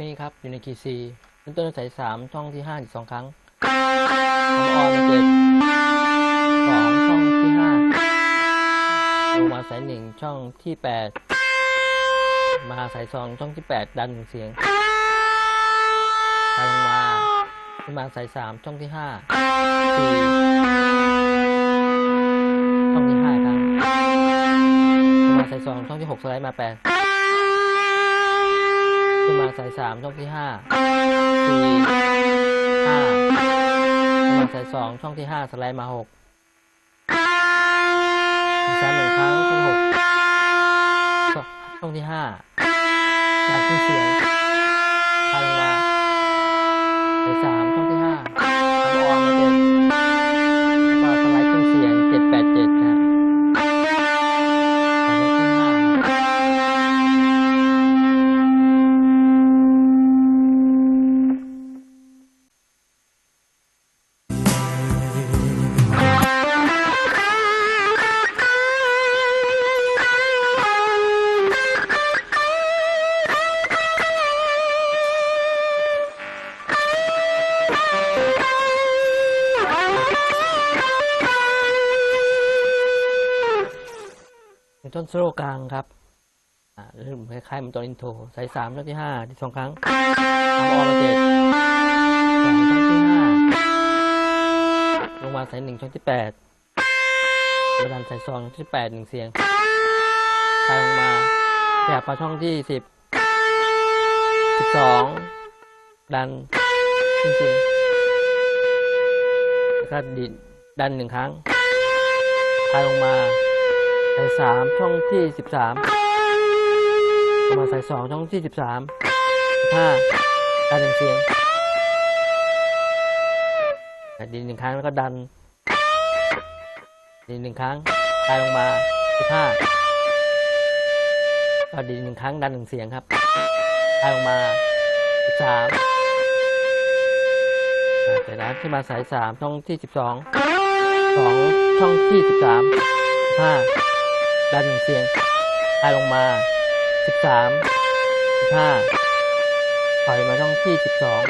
นี่ครับ อยู่ในคีย์ซีเป็นต้นสายสามช่องที่ห้าอีกสองครั้งทำออนเจ็ดสองช่องที่ห้าลงมาสายหนึ่งช่องที่แปดมาสายสองช่องที่แปดดันหนึ่งเสียงลงมาขึ้นมาสายสามช่องที่ห้าสี่ช่องที่ห้าครั้งลงมาสายสองช่องที่หกสไลด์มาแปด ขึ้นมาสายสามช่องที่ห้าสี่ห้าขึ้นมาสายสองช่องที่ห้าสไลด์มาหกสามหนึ่งครั้งช่องหกช่องช่องที่ห้าดับขึ้นเสียงพาลงมาสายสาม ต้นโซโล่กลางครับอ่าเริ่มคล้ายๆเหมันตอนอินโทรสายสามช่องที่ห้าที่สองครั้งทำออมาเจ็ดสองช่องที่ห้าลงมาสายหนึ่งช่องที่แปดมาดันสายสองช่องที่แปดหนึ่งเสียงพาลงมาขยับมาช่องที่สิบสิบสองดันขึ้นเสียงแล้วก็ดิดดันหนึ่งครั้งพาลงมา สายสามช่องที่สิบสามประมาณสายสองช่องที่สิบสามสิบห้าดันหนึ่งเสียงดินหนึ่งครั้งแล้วก็ดันดินหนึ่งครั้งคลายลงมาสิบห้าก็ดินหนึ่งครั้งดันหนึ่งเสียงครับคลายลงมาสิบสามจากนั้นขึ้นมาสายสามช่องที่สิบสองสองช่องที่สิบสามสิบห้า ดันหนึ่งเสียงคลายลงมาสิบสามสิบห้าถอยมาช่องที่สิบสอง